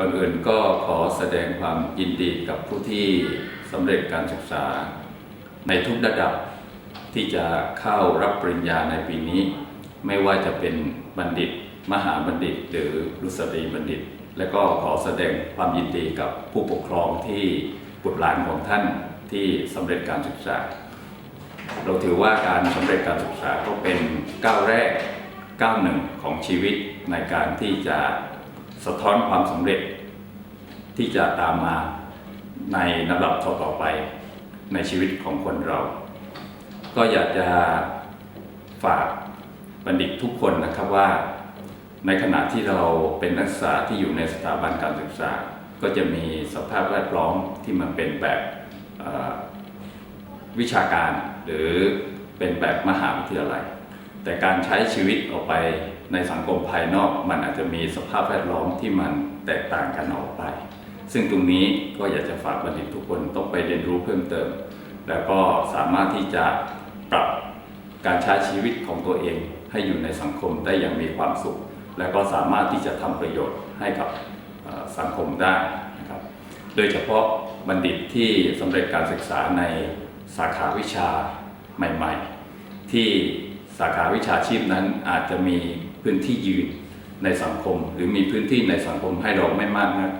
ก่อนอื่นก็ขอแสดงความยินดีกับผู้ที่สำเร็จการศึกษา ในทุกระดับที่จะเข้ารับปริญญาในปีนี้ ไม่ว่าจะเป็นบัณฑิต มหาบัณฑิต หรือรุษฎีบัณฑิต และก็ขอแสดงความยินดีกับผู้ปกครองที่บุตรหลานของท่านที่สำเร็จการศึกษา เราถือว่าการสำเร็จการศึกษาก็เป็นก้าวแรกก้าวหนึ่งของชีวิตในการที่จะ สะท้อนความสำเร็จที่จะตามมาในลำดับต่อๆไปในชีวิตของคนเรา ก็อยากจะฝากบัณฑิตทุกคนนะครับว่า ในขณะที่เราเป็นนักศึกษาที่อยู่ในสถาบันการศึกษา ก็จะมีสภาพแวดล้อมที่มันเป็นแบบวิชาการ หรือเป็นแบบมหาวิทยาลัย แต่การใช้ชีวิตออกไปในสังคมภายนอก มันอาจจะมีสภาพแวดล้อมที่มันแตกต่างกันออกไป ซึ่งตรงนี้ก็อยากจะฝากบัณฑิตทุกคนต้องไปเรียนรู้เพิ่มเติม แล้วก็สามารถที่จะปรับการใช้ชีวิตของตัวเองให้อยู่ในสังคมได้อย่างมีความสุข และก็สามารถที่จะทำประโยชน์ให้กับสังคมได้นะครับ โดยเฉพาะบัณฑิตที่สำเร็จการศึกษาในสาขาวิชาใหม่ ๆ ที่ สาขาวิชาชีพนั้นอาจจะมีพื้นที่ยืนในสังคม หรือมีพื้นที่ในสังคมให้เราไม่มากนะ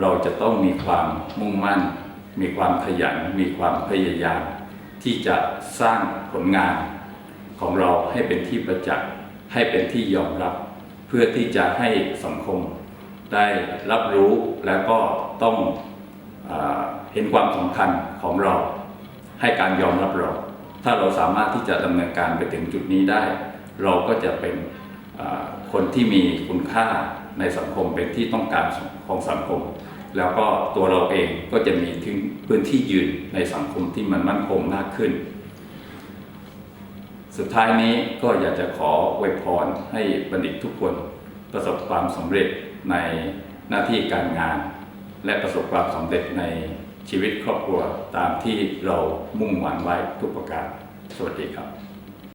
เราจะต้องมีความมุ่งมั่น มีความขยัน มีความพยายามที่จะสร้างผลงานของเราให้เป็นที่ประจักษ์ให้เป็นที่ยอมรับ เพื่อที่จะให้สังคมได้รับรู้แล้วก็ต้องอเห็นความสำคัญของเรา ให้การยอมรับเรา ถ้าเราสามารถที่จะดำเนินการไปถึงจุดนี้ได้ เราก็จะเป็นคนที่มีคุณค่าในสังคมเป็นที่ต้องการของสังคม แล้วก็ตัวเราเองก็จะมีถึงพื้นที่ยืนในสังคมที่มันมั่นคงมากขึ้น สุดท้ายนี้ก็อยากจะขออวยพรให้บัณฑิตทุกคนประสบความสำเร็จในหน้าที่การงาน และประสบความสำเร็จใน ชีวิตครอบครัวตามที่เรามุ่งหวังไว้ทุกประการ สวัสดีครับ